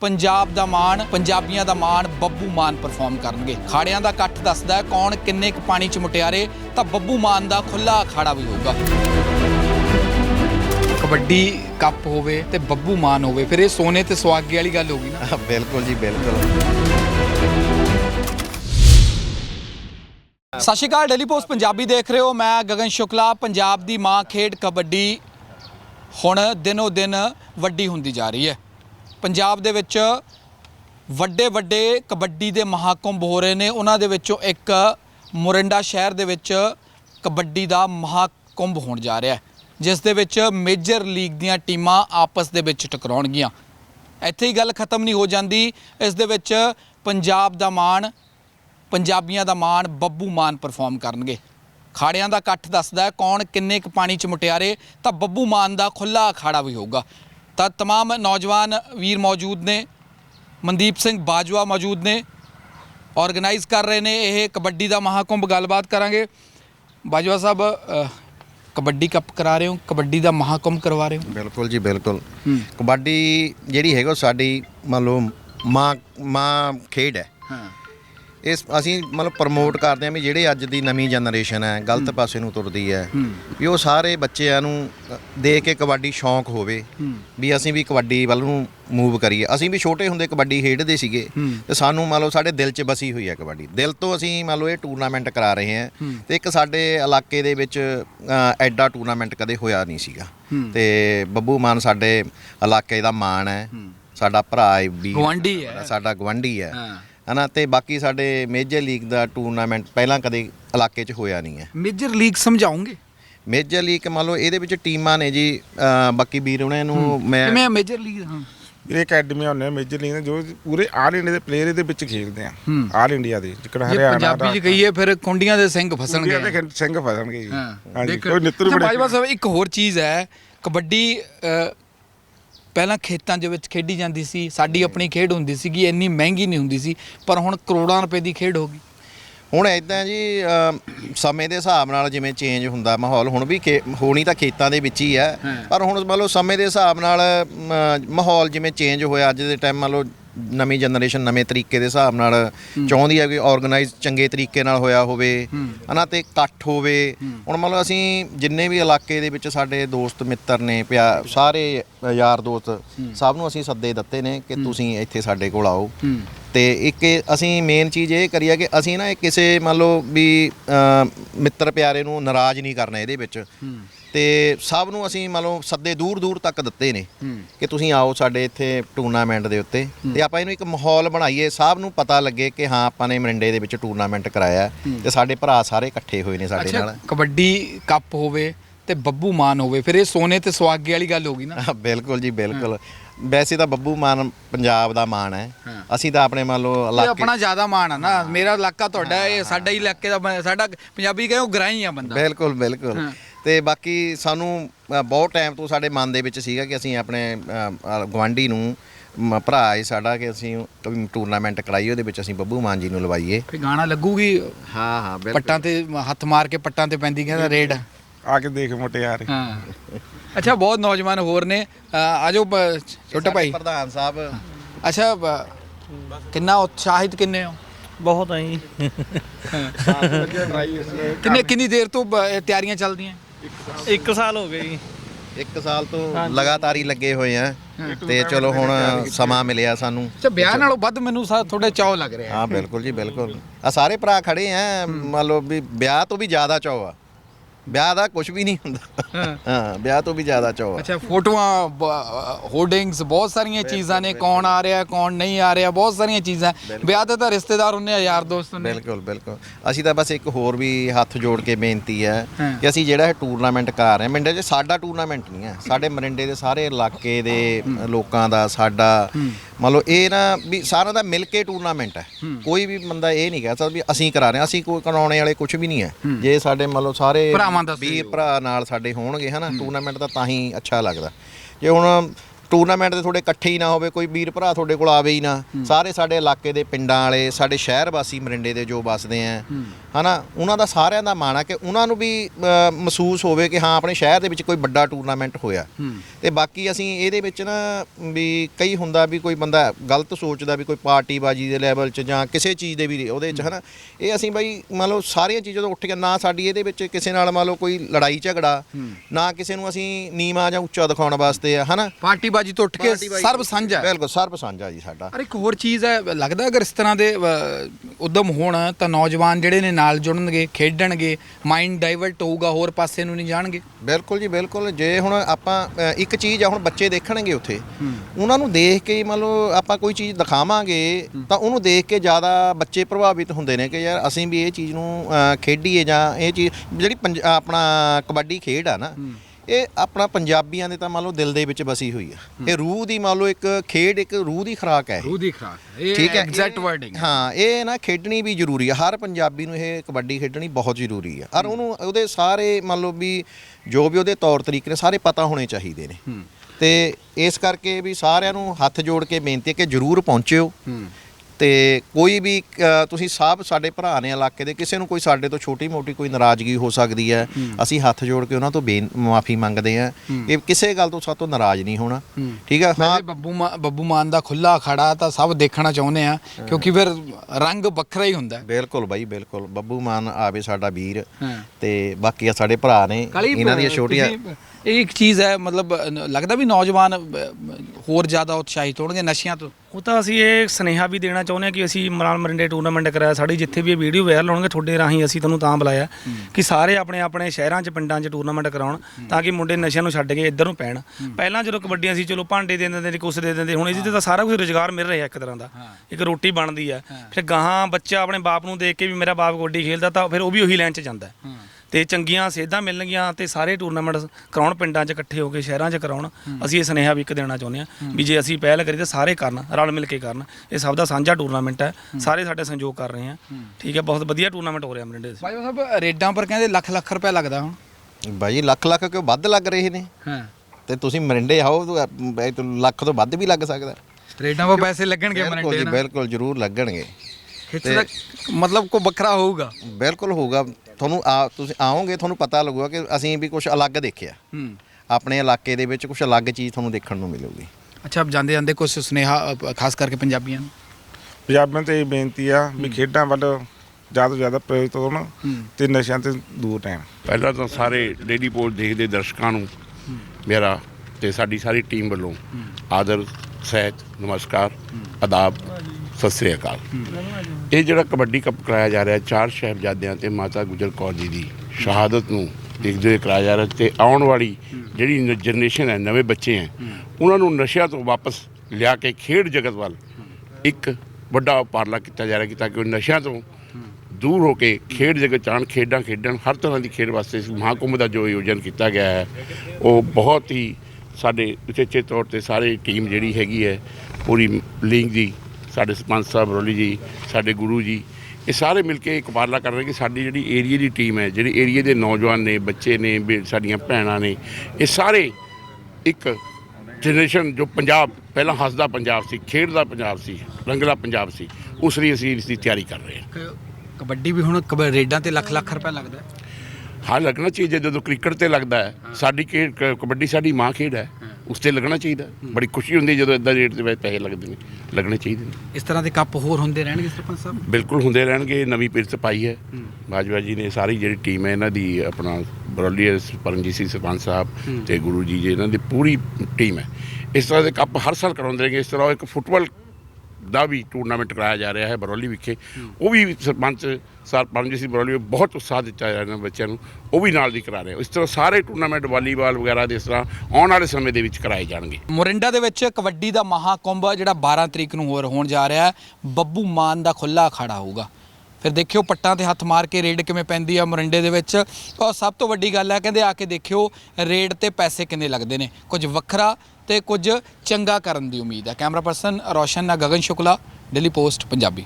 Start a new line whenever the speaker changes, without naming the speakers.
ਪੰਜਾਬ ਦਾ ਮਾਣ ਪੰਜਾਬੀਆਂ ਦਾ ਮਾਣ ਬੱਬੂ ਮਾਨ ਪਰਫਾਰਮ ਕਰਨਗੇ। ਖਾੜਿਆਂ ਦਾ ਇਕੱਠ ਦੱਸਦਾ ਕੌਣ ਕਿੰਨੇ ਕੁ ਪਾਣੀ 'ਚ ਮੁਟਿਆਰੇ ਤਾਂ ਬੱਬੂ ਮਾਨ ਦਾ ਖੁੱਲਾ ਅਖਾੜਾ ਵੀ ਹੋਊਗਾ। ਕਬੱਡੀ ਕੱਪ ਹੋਵੇ ਤੇ ਬੱਬੂ ਮਾਨ ਹੋਵੇ ਫਿਰ ਇਹ ਸੋਨੇ ਤੇ ਸੁਹਾਗੇ ਵਾਲੀ ਗੱਲ ਹੋਗੀ ਨਾ।
ਬਿਲਕੁਲ ਜੀ ਬਿਲਕੁਲ।
ਸਤਿ ਸ਼੍ਰੀ ਅਕਾਲ ਡੇਲੀ ਪੋਸਟ ਪੰਜਾਬੀ ਦੇਖ ਰਹੇ ਹੋ। ਮੈਂ ਗਗਨ ਸ਼ੁਕਲਾ ਪੰਜਾਬ ਦੀ ਮਾਂ ਖੇਡ ਕਬੱਡੀ ਹੁਣ ਦਿਨੋ ਦਿਨ ਵੱਡੀ ਹੁੰਦੀ ਜਾ ਰਹੀ ਹੈ। ਪੰਜਾਬ ਦੇ ਵਿੱਚ ਵੱਡੇ ਵੱਡੇ ਕਬੱਡੀ ਦੇ ਮਹਾਕੁੰਭ ਹੋ ਰਹੇ ਨੇ। ਉਹਨਾਂ ਦੇ ਵਿੱਚੋਂ ਇੱਕ ਮੋਰਿੰਡਾ ਸ਼ਹਿਰ ਦੇ ਵਿੱਚ ਕਬੱਡੀ ਦਾ ਮਹਾਕੁੰਭ ਹੋਣ ਜਾ ਰਿਹਾ ਹੈ, ਜਿਸ ਦੇ ਵਿੱਚ ਮੇਜਰ ਲੀਗ ਦੀਆਂ ਟੀਮਾਂ ਆਪਸ ਦੇ ਵਿੱਚ ਟਕਰਾਉਣਗੀਆਂ। ਇੱਥੇ ਹੀ ਗੱਲ ਖਤਮ ਨਹੀਂ ਹੋ ਜਾਂਦੀ। ਇਸ ਦੇ ਵਿੱਚ ਪੰਜਾਬ ਦਾ ਮਾਣ, ਪੰਜਾਬੀਆਂ ਦਾ ਮਾਣ ਬੱਬੂ ਮਾਨ ਪਰਫਾਰਮ ਕਰਨਗੇ। ਖਾੜਿਆਂ ਦਾ ਇਕੱਠ ਦੱਸਦਾ ਕੌਣ ਕਿੰਨੇ ਕੁ ਪਾਣੀ 'ਚ ਮੁਟਿਆਰੇ, ਤਾਂ ਬੱਬੂ ਮਾਨ ਦਾ ਖੁੱਲਾ ਅਖਾੜਾ ਵੀ ਹੋਊਗਾ। ਤਾਂ तमाम ਨੌਜਵਾਨ ਵੀਰ ਮੌਜੂਦ ਨੇ ਮਨਦੀਪ ਸਿੰਘ ਬਾਜਵਾ ਮੌਜੂਦ ਨੇ ਆਰਗੇਨਾਈਜ਼ ਕਰ ਰਹੇ ਨੇ ਇਹ ਕਬੱਡੀ ਦਾ ਮਹਾਕੁੰਭ ਗੱਲਬਾਤ ਕਰਾਂਗੇ ਬਾਜਵਾ ਸਾਹਿਬ ਅਹ, ਕਬੱਡੀ ਕੱਪ ਕਰਾ ਰਹੇ ਹੋ ਕਬੱਡੀ ਦਾ ਮਹਾਕੁੰਭ ਕਰਵਾ ਰਹੇ ਹੋ
ਬਿਲਕੁਲ ਜੀ ਬਿਲਕੁਲ
ਹੂੰ
ਕਬੱਡੀ ਜਿਹੜੀ ਹੈਗਾ ਉਹ ਸਾਡੀ ਮੰਨ ਲਓ ਮਾਂ ਮਾਂ ਖੇਡ ਹੈ
ਹਾਂ
ਇਸ ਅਸੀਂ ਮਤਲਬ ਪ੍ਰਮੋਟ ਕਰਦੇ ਹਾਂ ਵੀ ਜਿਹੜੇ ਅੱਜ ਦੀ ਨਵੀਂ ਜਨਰੇਸ਼ਨ ਹੈ ਗਲਤ ਪਾਸੇ ਨੂੰ ਤੁਰਦੀ ਹੈ ਵੀ ਉਹ ਸਾਰੇ ਬੱਚਿਆਂ ਨੂੰ ਦੇਖ ਕੇ ਕਬੱਡੀ ਸ਼ੌਂਕ ਹੋਵੇ ਵੀ ਅਸੀਂ ਵੀ ਕਬੱਡੀ ਵੱਲ ਨੂੰ ਮੂਵ ਕਰੀਏ। ਅਸੀਂ ਵੀ ਛੋਟੇ ਹੁੰਦੇ ਕਬੱਡੀ ਖੇਡਦੇ ਸੀਗੇ ਤੇ ਸਾਨੂੰ ਮੰਨ ਲਓ ਸਾਡੇ ਦਿਲ 'ਚ ਬਸੀ ਹੋਈ ਹੈ ਕਬੱਡੀ। ਦਿਲ ਤੋਂ ਅਸੀਂ ਮੰਨ ਲਓ ਇਹ ਟੂਰਨਾਮੈਂਟ ਕਰਾ ਰਹੇ ਹਾਂ। ਤੇ ਇੱਕ ਸਾਡੇ ਇਲਾਕੇ ਦੇ ਵਿੱਚ ਐਡਾ ਟੂਰਨਾਮੈਂਟ ਕਦੇ ਹੋਇਆ ਨਹੀਂ ਸੀਗਾ। ਤੇ ਬੱਬੂ ਮਾਨ ਸਾਡੇ ਇਲਾਕੇ ਦਾ ਮਾਣ ਹੈ। ਸਾਡਾ ਭਰਾ ਹੈ ਵੀ
ਗੁਆਂਢੀ ਹੈ।
ਸਾਡਾ ਗਵੰਡੀ ਹੈ।
ਹਾਂ।
ਹਨਾ ਤੇ ਬਾਕੀ ਸਾਡੇ ਮੇਜਰ ਲੀਗ ਦਾ ਟੂਰਨਾਮੈਂਟ ਪਹਿਲਾਂ ਕਦੇ ਇਲਾਕੇ 'ਚ ਹੋਇਆ ਨਹੀਂ ਹੈ।
ਮੇਜਰ ਲੀਗ ਸਮਝਾਉਂਗੇ?
ਮੇਜਰ ਲੀਗ ਮੰਨ ਲਓ ਇਹਦੇ ਵਿੱਚ ਟੀਮਾਂ ਨੇ ਜੀ ਬਾਕੀ ਵੀਰ ਉਹਨਾਂ ਨੂੰ ਮੈਂ
ਕਿਵੇਂ ਮੇਜਰ ਲੀਗ ਹਾਂ
ਇਹ ਅਕੈਡਮੀਆਂ ਹੁੰਦੀਆਂ ਮੇਜਰ ਲੀਗ ਜੋ ਪੂਰੇ ਆਲ ਇੰਡੀਆ ਦੇ ਪਲੇਅਰ ਇਹਦੇ ਵਿੱਚ ਖੇਡਦੇ ਆ।
ਹੂੰ।
ਆਲ ਇੰਡੀਆ ਦੇ ਜਿਕੜਾ
ਜੇ
ਹਰਿਆਣਾ
ਪੰਜਾਬੀ ਚ ਕਹੀਏ ਫਿਰ ਕੁੰਡੀਆਂ ਦੇ ਸਿੰਘ ਫਸਣਗੇ।
ਖੇਡ- ਸਿੰਘ ਫਸਣਗੇ ਜੀ।
ਹਾਂ
ਹਾਂਜੀ
ਦੇਖੋ।
ਕੋਈ ਨਿੱਤਰ
ਅੱਛਾ,
ਬੜੇ
ਬਾਜਵਾ ਸਾਹਿਬ ਇੱਕ ਹੋਰ ਚੀਜ਼ ਹੈ ਕਬੱਡੀ ਅ, ਪਹਿਲਾਂ ਖੇਤਾਂ ਦੇ ਵਿੱਚ ਖੇਡੀ ਜਾਂਦੀ ਸੀ ਸਾਡੀ ਆਪਣੀ ਖੇਡ ਹੁੰਦੀ ਸੀਗੀ ਇੰਨੀ ਮਹਿੰਗੀ ਨਹੀਂ ਹੁੰਦੀ ਸੀ ਪਰ ਹੁਣ ਕਰੋੜਾਂ ਰੁਪਏ ਦੀ ਖੇਡ ਹੋ ਗਈ
ਹੁਣ ਇਦਾਂ ਜੀ ਸਮੇਂ ਦੇ ਹਿਸਾਬ ਨਾਲ ਜਿਵੇਂ ਚੇਂਜ ਹੁੰਦਾ ਮਾਹੌਲ ਹੁਣ ਵੀ ਖੇ- ਹੋਣੀ ਤਾਂ ਖੇਤਾਂ ਦੇ ਵਿੱਚ ਹੀ ਹੈ। ਪਰ ਹੁਣ ਮੰਨ ਲਓ ਸਮੇਂ ਦੇ ਹਿਸਾਬ ਨਾਲ ਮਾਹੌਲ ਜਿਵੇਂ ਚੇਂਜ ਹੋਇਆ ਅੱਜ ਦੇ ਟਾਈਮ ਮੰਨ ਲਓ ਨਵੀਂ ਜਨਰੇਸ਼ਨ ਨਵੇਂ ਤਰੀਕੇ ਦੇ ਹਿਸਾਬ ਨਾਲ ਚਾਹੁੰਦੀ ਹੈ ਕਿ ਆਰਗੇਨਾਈਜ਼ ਚੰਗੇ ਤਰੀਕੇ ਨਾਲ ਹੋਇਆ ਹੋਵੇ। ਹਨਾ ਤੇ ਇਕੱਠ ਹੋਵੇ। ਹੁਣ ਮੰਨ ਲਓ ਅਸੀਂ ਜਿੰਨੇ ਵੀ ਇਲਾਕੇ ਦੇ ਵਿੱਚ ਸਾਡੇ ਦੋਸਤ ਮਿੱਤਰ ਨੇ ਪਿਆ ਸਾਰੇ ਯਾਰ ਦੋਸਤ ਸਭ ਨੂੰ ਅਸੀਂ ਸੱਦੇ ਦਿੱਤੇ ਨੇ ਕਿ ਤੁਸੀਂ ਇੱਥੇ ਸਾਡੇ ਕੋਲ ਆਓ। ਤੇ ਇੱਕ ਅਸੀਂ ਮੇਨ ਚੀਜ਼ ਇਹ ਕਰੀ ਆ ਕਿ ਅਸੀਂ ਨਾ ਕਿਸੇ ਮੰਨ ਲਓ ਵੀ ਮਿੱਤਰ ਪਿਆਰੇ ਨੂੰ ਨਾਰਾਜ਼ ਨਹੀਂ ਕਰਨਾ ਇਹਦੇ ਵਿੱਚ। ਤੇ ਸਭ ਨੂੰ ਅਸੀਂ ਮੰਨ ਲਓ ਸੱਦੇ ਦੂਰ ਦੂਰ ਤੱਕ ਦਿੱਤੇ ਨੇ
ਹੂੰ।
ਕਿ ਤੁਸੀਂ ਆਓ ਸਾਡੇ ਇੱਥੇ ਟੂਰਨਾਮੈਂਟ ਦੇ ਉੱਤੇ ਤੇ ਆਪਾਂ ਇਹਨੂੰ ਇੱਕ ਮਾਹੌਲ ਬਣਾਈਏ ਸਭ ਨੂੰ ਪਤਾ ਲੱਗੇ ਕਿ ਹਾਂ ਆਪਾਂ ਨੇ ਮਰਿੰਡੇ ਦੇ ਵਿੱਚ ਟੂਰਨਾਮੈਂਟ ਕਰਾਇਆ ਤੇ ਸਾਡੇ ਭਰਾ ਸਾਰੇ ਇਕੱਠੇ ਹੋਏ ਨੇ ਸਾਡੇ ਨਾਲ।
ਕਬੱਡੀ ਕੱਪ ਹੋਵੇ ਤੇ ਬੱਬੂ ਮਾਨ ਹੋਵੇ ਫਿਰ ਇਹ ਸੋਨੇ ਤੇ ਸੁਹਾਗੇ ਵਾਲੀ ਗੱਲ ਹੋਗੀ ਨਾ।
ਬਿਲਕੁਲ ਜੀ ਬਿਲਕੁਲ। ਵੈਸੇ ਤਾਂ ਬੱਬੂ ਮਾਨ ਪੰਜਾਬ ਦਾ ਮਾਣ ਹੈ।
ਹਾਂ।
ਅਸੀਂ ਤਾਂ ਆਪਣੇ ਮੰਨ ਲਓ ਇਲਾਕੇ
ਆਪਣਾ ਜ਼ਿਆਦਾ ਮਾਣ ਆ ਨਾ। ਮੇਰਾ ਇਲਾਕਾ ਤੁਹਾਡਾ ਇਹ ਸਾਡਾ ਹੀ ਇਲਾਕੇ ਦਾ ਸਾਡਾ ਪੰਜਾਬੀ ਕਹੇ ਉਹ ਗਰਾਈ ਆ ਬੰਦਾ।
ਬਿਲਕੁਲ ਬਿਲਕੁਲ।
ਹਾਂ।
ਤੇ ਬਾਕੀ ਸਾਨੂੰ ਬਹੁਤ ਟਾਈਮ ਤੋਂ ਸਾਡੇ ਮਨ ਦੇ ਵਿੱਚ ਸੀਗਾ ਕਿ ਅਸੀਂ ਆਪਣੇ ਗਵਾਂਢੀ ਨੂੰ ਭਰਾ ਹੈ ਸਾਡਾ ਕਿ ਅਸੀਂ ਕੋਈ ਟੂਰਨਾਮੈਂਟ ਕਰਾਈਏ ਉਹਦੇ ਵਿੱਚ ਅਸੀਂ ਬੱਬੂ ਮਾਨ ਜੀ ਨੂੰ ਲਵਾਈਏ।
ਫਿਰ ਗਾਣਾ ਲੱਗੂਗੀ?
ਹਾਂ ਹਾਂ
ਪੱਟਾਂ ਤੇ ਹੱਥ ਮਾਰ ਕੇ ਪੱਟਾਂ ਤੇ ਪੈਂਦੀ ਕਹਿੰਦਾ ਰੇਡ।
ਆ ਕੇ ਦੇਖ ਮੁਟਿਆਰ
ਹਾਂ। ਅੱਛਾ ਬਹੁਤ ਨੌਜਵਾਨ ਹੋਰ ਨੇ। ਆਜੋ ਛੋਟਾ ਭਾਈ।
ਪ੍ਰਧਾਨ ਸਾਹਿਬ।
ਅੱਛਾ ਕਿੰਨਾ ਉਤਸ਼ਾਹਿਤ ਕਿੰਨੇ ਹੋ?
ਬਹੁਤ ਆ ਜੀ।
ਕਿੰਨੇ ਕਿੰਨੀ ਦੇਰ ਤੋਂ ਤਿਆਰੀਆਂ ਚੱਲਦੀਆਂ?
ਇੱਕ ਸਾਲ ਹੋ ਗਏ ਜੀ।
ਇੱਕ ਸਾਲ ਤੋਂ ਲਗਾਤਾਰ ਹੀ ਲੱਗੇ ਹੋਏ ਆ। ਤੇ ਚਲੋ ਹੁਣ ਸਮਾਂ ਮਿਲਿਆ ਸਾਨੂੰ।
ਅੱਛਾ ਵਿਆਹ ਨਾਲੋਂ ਵੱਧ ਮੈਨੂੰ ਸਾ ਥੋੜੇ ਚਾਅ ਲੱਗ ਰਿਹਾ।
ਹਾਂ ਬਿਲਕੁਲ ਜੀ ਬਿਲਕੁਲ। ਆ ਸਾਰੇ ਭਰਾ ਖੜੇ ਆ ਮੰਨ ਲਓ ਵੀ ਵਿਆਹ ਤੋਂ ਵੀ ਜ਼ਿਆਦਾ ਚਾਅ ਆ। ਵਿਆਹ ਦਾ ਕੁਝ ਵੀ ਨਹੀਂ ਹੁੰਦਾ। ਹਾਂ। ਵਿਆਹ ਤੋਂ ਵੀ ਜ਼ਿਆਦਾ ਚਾਅ
ਅੱਛਾ ਫੋਟੋਆਂ ਹੋਰਡਿੰਗਸ ਬਹੁਤ ਸਾਰੀਆਂ ਚੀਜ਼ਾਂ ਨੇ ਕੌਣ ਆ ਰਿਹਾ ਕੌਣ ਨਹੀਂ ਆ ਰਿਹਾ ਬਹੁਤ ਸਾਰੀਆਂ ਚੀਜ਼ਾਂ। ਵਿਆਹ ਤੇ ਤਾਂ ਰਿਸ਼ਤੇਦਾਰ ਹੁੰਨੇ ਆ ਯਾਰ ਦੋਸਤ ਹੁੰਨੇ
ਬਿਲਕੁਲ ਬਿਲਕੁਲ। ਅਸੀਂ ਤਾਂ ਬਸ ਇੱਕ ਹੋਰ ਵੀ ਹੱਥ ਜੋੜ ਕੇ ਬੇਨਤੀ ਹੈ
ਹਾਂ।
ਕਿ ਅਸੀਂ ਜਿਹੜਾ ਇਹ ਟੂਰਨਾਮੈਂਟ ਕਰ ਰਹੇ ਹਾਂ ਮਿੰਡੇ 'ਚ ਸਾਡਾ ਟੂਰਨਾਮੈਂਟ ਨਹੀਂ ਹੈ। ਸਾਡੇ ਮਰਿੰਡੇ ਦੇ ਸਾਰੇ ਇਲਾਕੇ ਦੇ ਲੋਕਾਂ ਦਾ ਸਾਡਾ ਮੰਨ ਲਓ ਇਹ ਨਾ ਵੀ ਸਾਰਿਆਂ ਦਾ ਮਿਲ ਕੇ ਟੂਰਨਾਮੈਂਟ ਹੈ। ਕੋਈ ਵੀ ਬੰਦਾ ਇਹ ਨਹੀਂ ਕਹਿ ਸਕਦਾ ਵੀ ਅਸੀਂ ਕਰਾ ਰਹੇ ਹਾਂ ਅਸੀਂ ਕੋਈ ਕਰਾਉਣੇ ਵਾਲੇ ਕੁਝ ਵੀ ਨਹੀਂ ਹੈ। ਜੇ ਸਾਡੇ ਮੰਨ ਲਓ ਸਾਰੇ
ਭਰਾਵਾਂ ਦਾ
ਵੀਰ ਭਰਾ ਨਾਲ ਸਾਡੇ ਹੋਣਗੇ ਹਨਾ ਟੂਰਨਾਮੈਂਟ ਤਾਂ ਤਾਂ ਹੀ ਅੱਛਾ ਲੱਗਦਾ। ਜੇ ਹੁਣ ਟੂਰਨਾਮੈਂਟ ਦੇ ਤੁਹਾਡੇ ਇਕੱਠੇ ਹੀ ਨਾ ਹੋਵੇ ਕੋਈ ਵੀਰ ਭਰਾ ਤੁਹਾਡੇ ਕੋਲ ਆਵੇ ਹੀ ਨਾ ਸਾਰੇ ਸਾਡੇ ਇਲਾਕੇ ਦੇ ਪਿੰਡਾਂ ਵਾਲੇ ਸਾਡੇ ਸ਼ਹਿਰ ਵਾਸੀ ਮਰਿੰਡੇ ਦੇ ਜੋ ਵੱਸਦੇ ਆ ਹਨਾ ਉਹਨਾਂ ਦਾ ਸਾਰਿਆਂ ਦਾ ਮਾਣ ਆ ਕਿ ਉਹਨਾਂ ਨੂੰ ਵੀ ਮਹਿਸੂਸ ਹੋਵੇ ਕਿ ਹਾਂ ਆਪਣੇ ਸ਼ਹਿਰ ਦੇ ਵਿੱਚ ਕੋਈ ਵੱਡਾ ਟੂਰਨਾਮੈਂਟ ਹੋਇਆ। ਤੇ ਬਾਕੀ ਅਸੀਂ ਇਹਦੇ ਵਿੱਚ ਨਾ ਵੀ ਕਈ ਹੁੰਦਾ ਵੀ ਕੋਈ ਬੰਦਾ ਗਲਤ ਸੋਚਦਾ ਵੀ ਕੋਈ ਪਾਰਟੀਬਾਜੀ ਦੇ ਲੈਵਲ 'ਚ ਜਾਂ ਕਿਸੇ ਚੀਜ਼ ਦੇ ਵੀ ਉਹਦੇ 'ਚ ਹਨਾ। ਇਹ ਅਸੀਂ ਬਾਈ ਮੰਨ ਲਓ ਸਾਰੀਆਂ ਚੀਜ਼ਾਂ ਤੋਂ ਉੱਠ ਕੇ ਨਾ ਸਾਡੀ ਇਹਦੇ ਵਿੱਚ ਕਿਸੇ ਨਾਲ ਮੰਨ ਲਓ ਕੋਈ ਲੜਾਈ ਝਗੜਾ ਨਾ ਕਿਸੇ ਨੂੰ ਅਸੀਂ ਨੀਵਾਂ ਜਾਂ ਉੱਚਾ ਦਿਖਾਉਣ ਵਾਸਤੇ ਆ ਹਨਾ।
ਪਾਰਟੀਬਾਜੀ ਤੋਂ ਉੱਠ ਕੇ
ਪਾਰਟੀਬਾਜ਼ੀ-
ਸਰਬ ਸਾਂਝਾ ਹੈ।
ਬਿਲਕੁਲ ਸਰਬ ਸਾਂਝਾ ਜੀ ਸਾਡਾ।
ਅਰੇ ਇੱਕ ਹੋਰ ਚੀਜ਼ ਹੈ ਲੱਗਦਾ ਅਗਰ ਇਸ ਤਰ੍ਹਾਂ ਦੇ ਉਦਮ ਹੋਣ ਤਾਂ ਨੌਜਵਾਨ ਜਿਹੜੇ ਨੇ ਨਾਲ ਜੁੜਨਗੇ ਖੇਡਣਗੇ ਮਾਈਂਡ ਡਾਈਵਰਟ ਹੋਊਗਾ ਹੋਰ ਪਾਸੇ ਨੂੰ ਨਹੀਂ ਜਾਣਗੇ।
ਬਿਲਕੁਲ ਜੀ ਬਿਲਕੁਲ। ਜੇ ਹੁਣ ਆਪਾਂ ਅ, ਇੱਕ ਚੀਜ਼ ਆ ਹੁਣ ਬੱਚੇ ਦੇਖਣਗੇ ਉੱਥੇ। ਉਹਨਾਂ ਨੂੰ ਦੇਖ ਕੇ ਹੀ ਮੰਨ ਲਓ ਆਪਾਂ ਕੋਈ ਚੀਜ਼ ਦਿਖਾਵਾਂਗੇ ਤਾਂ ਉਹਨੂੰ ਦੇਖ ਕੇ ਜ਼ਿਆਦਾ ਬੱਚੇ ਪ੍ਰਭਾਵਿਤ ਹੁੰਦੇ ਨੇ ਕਿ ਯਾਰ ਅਸੀਂ ਵੀ ਇਹ ਚੀਜ਼ ਨੂੰ ਅ, ਖੇਡੀਏ ਜਾਂ ਇਹ ਚੀਜ਼ ਜਿਹੜੀ ਪੰਜ- ਆਪਣਾ ਕਬੱਡੀ ਖੇਡ ਆ ਨਾ ਇਹ ਆਪਣਾ ਪੰਜਾਬੀਆਂ ਦੇ ਤਾਂ ਮੰਨ ਲਓ ਦਿਲ ਦੇ ਵਿੱਚ ਵਸੀ ਹੋਈ ਆ। ਇਹ ਰੂਹ ਦੀ ਮੰਨ ਲਓ ਇੱਕ ਖੇਡ ਇੱਕ ਰੂਹ ਦੀ ਖੁਰਾਕ ਹੈ
ਰੂਹ ਦੀ ਖਰਾਕ ਇਹ
ਠੀਕ ਹੈ
ਐਗਜ਼ੈਕਟ ਵਰਡਿੰਗ
ਹਾਂ। ਇਹ ਨਾ ਖੇਡਣੀ ਵੀ ਜ਼ਰੂਰੀ ਹੈ ਹਰ ਪੰਜਾਬੀ ਨੂੰ ਇਹ ਕਬੱਡੀ ਖੇਡਣੀ ਬਹੁਤ ਜ਼ਰੂਰੀ ਹੈ। ਔਰ ਉਹਨੂੰ ਉਹਦੇ ਸਾਰੇ ਮੰਨ ਲਓ ਵੀ ਜੋ ਵੀ ਉਹਦੇ ਤੌਰ ਤਰੀਕੇ ਨੇ ਸਾਰੇ ਪਤਾ ਹੋਣੇ ਚਾਹੀਦੇ ਨੇ। ਤੇ ਇਸ ਕਰਕੇ ਵੀ ਸਾਰਿਆਂ ਨੂੰ ਹੱਥ ਜੋੜ ਕੇ ਬੇਨਤੀ ਹੈ ਕਿ ਜ਼ਰੂਰ ਪਹੁੰਚਿਓ। ਤੇ ਕੋਈ ਵੀ ਤੁਸੀਂ ਸਭ ਸਾਡੇ ਭਰਾ ਨੇ ਇਲਾਕੇ ਦੇ ਕਿਸੇ ਨੂੰ ਕੋਈ ਸਾਡੇ ਤੋਂ ਛੋਟੀ ਮੋਟੀ ਕੋਈ ਨਾਰਾਜ਼ਗੀ ਹੋ ਸਕਦੀ ਹੈ ਅਸੀਂ ਹੱਥ ਜੋੜ ਕੇ ਉਹਨਾਂ ਤੋਂ ਮਾਫੀ ਮੰਗਦੇ ਆ ਕਿ ਕਿਸੇ ਗੱਲ ਤੋਂ ਸਾਡੇ ਤੋਂ ਨਾਰਾਜ਼ ਨਹੀਂ ਹੋਣਾ। ਠੀਕ ਹੈ। ਹਾਂ
ਬੱਬੂ ਮਾਨ ਬੱਬੂ ਮਾਨ ਦਾ ਖੁੱਲਾ ਅਖਾੜਾ ਤਾਂ ਸਭ ਦੇਖਣਾ ਚਾਹੁੰਦੇ ਆ ਕਿਉਂਕਿ ਫਿਰ ਰੰਗ ਵੱਖਰਾ ਹੀ ਹੁੰਦਾ।
ਬਿਲਕੁਲ ਬਾਈ ਬਿਲਕੁਲ। ਬੱਬੂ ਮਾਨ ਆਵੇ ਸਾਡਾ ਵੀਰ। ਤੇ ਬਾਕੀ ਆ ਸਾਡੇ ਭਰਾ ਨੇ ਇਹਨਾਂ ਦੀਆਂ ਛੋਟੀਆਂ
ਇਹ ਇੱਕ ਚੀਜ਼ ਹੈ ਮਤਲਬ ਲੱਗਦਾ ਵੀ ਨੌਜਵਾਨ ਅ, ਹੋਰ ਜ਼ਿਆਦਾ ਉਤਸ਼ਾਹਿਤ ਹੋਣਗੇ ਨਸ਼ਿਆਂ ਤੋਂ।
ਉਹ ਤਾਂ ਅਸੀਂ ਇਹ ਸੁਨੇਹਾ ਵੀ ਦੇਣਾ ਚਾਹੁੰਦੇ ਹਾਂ ਕਿ ਅਸੀਂ ਮਰਾਲ ਮਰਿੰਡੇ ਟੂਰਨਾਮੈਂਟ ਕਰਾਇਆ ਸਾਡੀ ਜਿੱਥੇ ਵੀ ਇਹ ਵੀਡੀਓ ਵਾਇਰਲ ਹੋਣਗੇ ਤੁਹਾਡੇ ਰਾਹੀਂ ਅਸੀਂ ਤੁਹਾਨੂੰ ਤਾਂ ਬੁਲਾਇਆ ਕਿ ਸਾਰੇ ਆਪਣੇ ਆਪਣੇ ਸ਼ਹਿਰਾਂ 'ਚ ਪਿੰਡਾਂ 'ਚ ਟੂਰਨਾਮੈਂਟ ਕਰਾਉਣ ਤਾਂ ਕਿ ਮੁੰਡੇ ਨਸ਼ਿਆਂ ਨੂੰ ਛੱਡ ਕੇ ਇੱਧਰ ਨੂੰ ਪੈਣ। ਪਹਿਲਾਂ ਜਦੋਂ ਕਬੱਡੀਆਂ ਸੀ ਚਲੋ ਭਾਂਡੇ ਦੇ ਦਿੰਦੇ ਨੇ ਕੁਛ ਦੇ ਦਿੰਦੇ ਹੁਣ ਇਹਦੇ ਤੇ ਤਾਂ ਸਾਰਾ ਕੁਝ ਰੁਜ਼ਗਾਰ ਮਿਲ ਰਿਹਾ ਇੱਕ ਤਰ੍ਹਾਂ ਦਾ। ਇੱਕ ਰੋਟੀ ਬਣਦੀ ਆ ਫਿਰ ਗਾਹਾਂ ਬੱਚਾ ਆਪਣੇ ਬਾਪ ਨੂੰ ਦੇਖ ਕੇ ਵੀ ਮੇਰਾ ਬਾਪ ਕਬੱਡੀ ਖੇਡਦਾ ਤਾਂ ਫਿਰ ਉਹ ਵੀ ਉਹੀ ਲਾਈਨ 'ਚ ਜਾਂਦਾ ਹੈ। ਤੇ ਚੰਗੀਆਂ ਸੇਧਾਂ ਮਿਲਣਗੀਆਂ ਤੇ ਸਾਰੇ ਟੂਰਨਾਮੈਂਟ ਕਰਾਉਣ ਪਿੰਡਾਂ 'ਚ ਇਕੱਠੇ ਹੋ ਕੇ ਸ਼ਹਿਰਾਂ 'ਚ ਕਰਾਉਣ ਅਸੀਂ ਇਹ ਸੁਨੇਹਾ ਵੀ ਇੱਕ ਦੇਣਾ ਚਾਹੁੰਦੇ ਹਾਂ ਵੀ ਜੇ ਅਸੀਂ ਪਹਿਲ ਕਰੀ ਤਾਂ ਸਾਰੇ ਕਰਨ ਰਲ ਮਿਲ ਕੇ ਕਰਨ। ਇਹ ਸਭ ਦਾ ਸਾਂਝਾ ਟੂਰਨਾਮੈਂਟ ਹੈ ਸਾਰੇ ਸਾਡੇ ਸਹਿਯੋਗ ਕਰ ਰਹੇ ਆ ਠੀਕ ਹੈ ਬਹੁਤ ਵਧੀਆ ਟੂਰਨਾਮੈਂਟ ਹੋ ਰਿਹਾ ਮਰਿੰਡੇ 'ਚ
ਭਾਈ ਸਾਹਿਬ ਰੇਡਾਂ ਪਰ ਕਹਿੰਦੇ ਲੱਖ ਲੱਖ ਰੁਪਏ ਲੱਗਦਾ ਹੁਣ।
ਬਾਈ ਲੱਖ ਲੱਖ ਕਿਉਂ ਵੱਧ ਲੱਗ ਰਹੇ ਨੇ?
ਹਾਂ।
ਤੇ ਤੁਸੀਂ ਮਰਿੰਡੇ ਆਓ ਲੱਖ ਤੋਂ ਵੱਧ ਵੀ ਲੱਗ ਸਕਦਾ।
ਰੇਡਾਂ 'ਤੇ ਪੈਸੇ ਲੱਗਣਗੇ ਮਰੰਡੇ
ਬਿਲਕੁਲ ਜ਼ਰੂਰ ਲੱਗਣਗੇ।
ਖਿੱਚ ਦਾ ਮਤਲਬ ਕੋ ਵੱਖਰਾ ਹੋਊਗਾ।
ਬਿਲਕੁਲ ਹੋਊਗਾ। ਤੁਹਾਨੂੰ ਆ ਤੁਸੀਂ ਆਓਗੇ ਤੁਹਾਨੂੰ ਪਤਾ ਲੱਗੂਗਾ ਕਿ ਅਸੀਂ ਵੀ ਕੁਝ ਅਲੱਗ ਦੇਖਿਆ।
ਹੂੰ।
ਆਪਣੇ ਇਲਾਕੇ ਦੇ ਵਿੱਚ ਕੁਝ ਅਲੱਗ ਚੀਜ਼ ਤੁਹਾਨੂੰ ਦੇਖਣ ਨੂੰ ਮਿਲੂਗੀ।
ਅੱਛਾ ਆਪ ਜਾਂਦੇ ਜਾਂਦੇ ਕੁਝ ਸੁਨੇਹਾ ਅ, ਖਾਸ ਕਰਕੇ ਪੰਜਾਬੀਆਂ ਨੂੰ?
ਪੰਜਾਬੀਆਂ ਤੇ ਇਹ ਬੇਨਤੀ ਆ ਵੀ ਖੇਡਾਂ ਵੱਲ ਜ਼ਿਆਦਾ ਤੋਂ ਜ਼ਿਆਦਾ ਪ੍ਰੇਰਿਤ ਹੋਣ ਤੇ ਨਸ਼ਿਆਂ ਤੇ ਦੂਰ ਰਹਿਣ।
ਪਹਿਲਾਂ ਤਾਂ ਸਾਰੇ ਡੇਲੀ ਪੋਸਟ ਦੇਖਦੇ ਦਰਸ਼ਕਾਂ ਨੂੰ ਮੇਰਾ ਤੇ ਸਾਡੀ ਸਾਰੀ ਟੀਮ ਵੱਲੋਂ ਆਦਰ ਸਹਿਤ ਨਮਸਕਾਰ ਆਦਾਬ ਸਤਿ ਸ੍ਰੀ ਅਕਾਲ। ਇਹ ਜਿਹੜਾ ਕਬੱਡੀ ਕੱਪ ਕਰਾਇਆ ਜਾ ਰਿਹਾ, ਚਾਰ ਸਾਹਿਬਜ਼ਾਦਿਆਂ ਤੇ ਮਾਤਾ ਗੁਜਰ ਕੌਰ ਜੀ ਦੀ ਸ਼ਹਾਦਤ ਨੂੰ ਦੇਖਦੇ ਹੋਏ ਕਰਾਇਆ ਜਾ ਰਿਹਾ ਤੇ ਆਉਣ ਵਾਲੀ ਜਿਹੜੀ ਜਨਰੇਸ਼ਨ ਹੈ, ਨਵੇਂ ਬੱਚੇ ਹੈ, ਉਹਨਾਂ ਨੂੰ ਨਸ਼ਿਆਂ ਤੋਂ ਵਾਪਸ ਲਿਆ ਕੇ ਖੇਡ ਜਗਤ ਵੱਲ ਇੱਕ ਵੱਡਾ ਉਪਰਾਲਾ ਕੀਤਾ ਜਾ ਰਿਹਾ ਕਿ ਤਾਂ ਕਿ ਉਹ ਨਸ਼ਿਆਂ ਤੋਂ ਦੂਰ ਹੋ ਕੇ ਖੇਡ ਜਗਤ ਚਾਣ ਖੇਡਾਂ ਖੇਡਣ, ਹਰ ਤਰ੍ਹਾਂ ਦੀ ਖੇਡ ਵਾਸਤੇ ਇਸ ਮਹਾਕੁੰਭ ਦਾ ਜੋ ਆਯੋਜਨ ਕੀਤਾ ਗਿਆ ਹੈ, ਉਹ ਬਹੁਤ ਹੀ ਸਾਡੇ ਉਚੇਚੇ ਤੌਰ ਤੇ ਸਾਰੇ ਟੀਮ ਜਿਹੜੀ ਹੈਗੀ ਹੈ, ਪੂਰੀ ਲੀਗ ਦੀ ਸਾਡੇ ਸਰਪੰਚ ਸਾਹਿਬ ਰੋਲੀ ਜੀ ਸਾਡੇ ਗੁਰੂ ਜੀ ਇਹ ਸਾਰੇ ਮਿਲ ਕੇ ਇੱਕ ਉਪਰਾਲਾ ਕਰ ਰਹੇ ਕਿ ਸਾਡੀ ਜਿਹੜੀ ਏਰੀਆ ਦੀ ਟੀਮ ਹੈ ਜਿਹੜੀ ਏਰੀਆ ਦੇ ਨੌਜਵਾਨ ਨੇ ਬੱਚੇ ਨੇ ਸਾਡੀਆਂ ਭੈਣਾਂ ਨੇ ਇਹ ਸਾਰੇ ਇੱਕ ਜਨਰੇਸ਼ਨ ਜੋ ਪੰਜਾਬ ਪਹਿਲਾਂ ਹੱਸਦਾ ਪੰਜਾਬ ਸੀ ਖੇਡਦਾ ਪੰਜਾਬ ਸੀ ਰੰਗਲਾ ਪੰਜਾਬ ਸੀ ਉਸ ਲਈ ਅਸੀਂ ਇਸ ਦੀ ਤਿਆਰੀ ਕਰ ਰਹੇ ਹਾਂ।
ਕਬੱਡੀ ਵੀ ਹੁਣ ਰੇਡਾਂ ਤੇ ਲੱਖ ਲੱਖ ਰੁਪਏ ਲੱਗਦਾ ਹੈ।
ਲੱਗਣਾ ਚਾਹੀਦਾ ਜਦੋਂ ਕ੍ਰਿਕਟ ਤੇ ਲੱਗਦਾ ਹੈ ਸਾਡੀ ਕਬੱਡੀ ਸਾਡੀ ਮਾਂ ਖੇਡ ਹੈ। ਉਸ ਤੇ ਲੱਗਣਾ ਚਾਹੀਦਾ। ਬੜੀ ਖੁਸ਼ੀ ਹੁੰਦੀ ਜਦੋਂ ਇਦਾਂ ਰੇਟ ਦੇ ਵਿੱਚ ਪੈਸੇ ਲੱਗਦੇ ਨੇ ਲੱਗਣੇ ਚਾਹੀਦੇ ਨੇ।
ਇਸ ਤਰ੍ਹਾਂ ਦੇ ਕੱਪ ਹੋਰ ਹੁੰਦੇ ਰਹਿਣਗੇ ਸਰਪੰਚ ਸਾਹਿਬ?
ਬਿਲਕੁਲ ਹੁੰਦੇ ਰਹਿਣਗੇ ਨਵੀਂ ਪਿਰਤ ਪਾਈ ਹੈ। ਬਾਜਵਾ ਜੀ ਨੇ ਸਾਰੀ ਜਿਹੜੀ ਟੀਮ ਹੈ ਇਹਨਾਂ ਦੀ ਆਪਣਾ ਬਰੌਲੀ ਪਰਮਜੀਤ ਸਿੰਘ ਸਰਪੰਚ ਸਾਹਿਬ ਤੇ ਗੁਰੂ ਜੀ ਜੀ ਇਹਨਾਂ ਦੀ ਪੂਰੀ ਟੀਮ ਹੈ। ਇਸ ਤਰ੍ਹਾਂ ਦੇ ਕੱਪ ਹਰ ਸਾਲ ਕਰਾਉਂਦੇ ਰਹਿਣਗੇ। ਇਸ ਤਰ੍ਹਾਂ ਇੱਕ ਫੁੱਟਬਾਲ ਦਾ ਵੀ ਟੂਰਨਾਮੈਂਟ ਕਰਾਇਆ ਜਾ ਰਿਹਾ ਹੈ ਬਰੌਲੀ ਵਿਖੇ। ਉਹ ਵੀ ਸਰਪੰਚ, ਸਰ ਪਰਮਜੀਤ ਸਿੰਘ ਬਰੌਲੀ ਨੂੰ ਬਹੁਤ ਉਤਸ਼ਾਹ ਦਿੱਤਾ ਜਾ ਰਿਹਾ ਬੱਚਿਆਂ ਨੂੰ। ਉਹ ਵੀ ਨਾਲ ਦੀ ਕਰਾ ਰਹੇ ਇਸ ਤਰ੍ਹਾਂ ਸਾਰੇ ਟੂਰਨਾਮੈਂਟ ਵਾਲੀਬਾਲ ਵਗੈਰਾ ਦੇ ਇਸ ਤਰ੍ਹਾਂ ਆਉਣ ਵਾਲੇ ਸਮੇਂ ਦੇ ਵਿੱਚ ਕਰਾਏ ਜਾਣਗੇ।
ਮੋਰਿੰਡਾ ਦੇ ਵਿੱਚ ਕਬੱਡੀ ਦਾ ਮਹਾਕੁੰਭ ਜਿਹੜਾ 12 ਤਰੀਕ ਨੂੰ ਹੋਰ ਹੋਣ ਜਾ ਰਿਹਾ ਹੈ। ਬੱਬੂ ਮਾਨ ਦਾ ਖੁੱਲਾ ਅਖਾੜਾ ਹੋਊਗਾ। ਫਿਰ ਦੇਖਿਓ ਪੱਟਾਂ ਤੇ ਹੱਥ ਮਾਰ ਕੇ ਰੇਡ ਕਿਵੇਂ ਪੈਂਦੀ ਆ ਮੋਰਿੰਡੇ ਦੇ ਵਿੱਚ। ਔਰ ਸਭ ਤੋਂ ਵੱਡੀ ਗੱਲ ਹੈ, ਕਹਿੰਦੇ ਆ ਕੇ ਦੇਖਿਓ ਰੇਡ ਤੇ ਪੈਸੇ ਕਿੰਨੇ ਲੱਗਦੇ ਨੇ। ਕੁਝ ਵੱਖਰਾ ਤੇ ਕੁਝ ਚੰਗਾ ਕਰਨ ਦੀ ਉਮੀਦ ਹੈ। ਕੈਮਰਾ ਪਰਸਨ ਰੋਸ਼ਨ ਨਾਲ ਗਗਨ ਸ਼ੁਕਲਾ ਦਿੱਲੀ ਪੋਸਟ ਪੰਜਾਬੀ।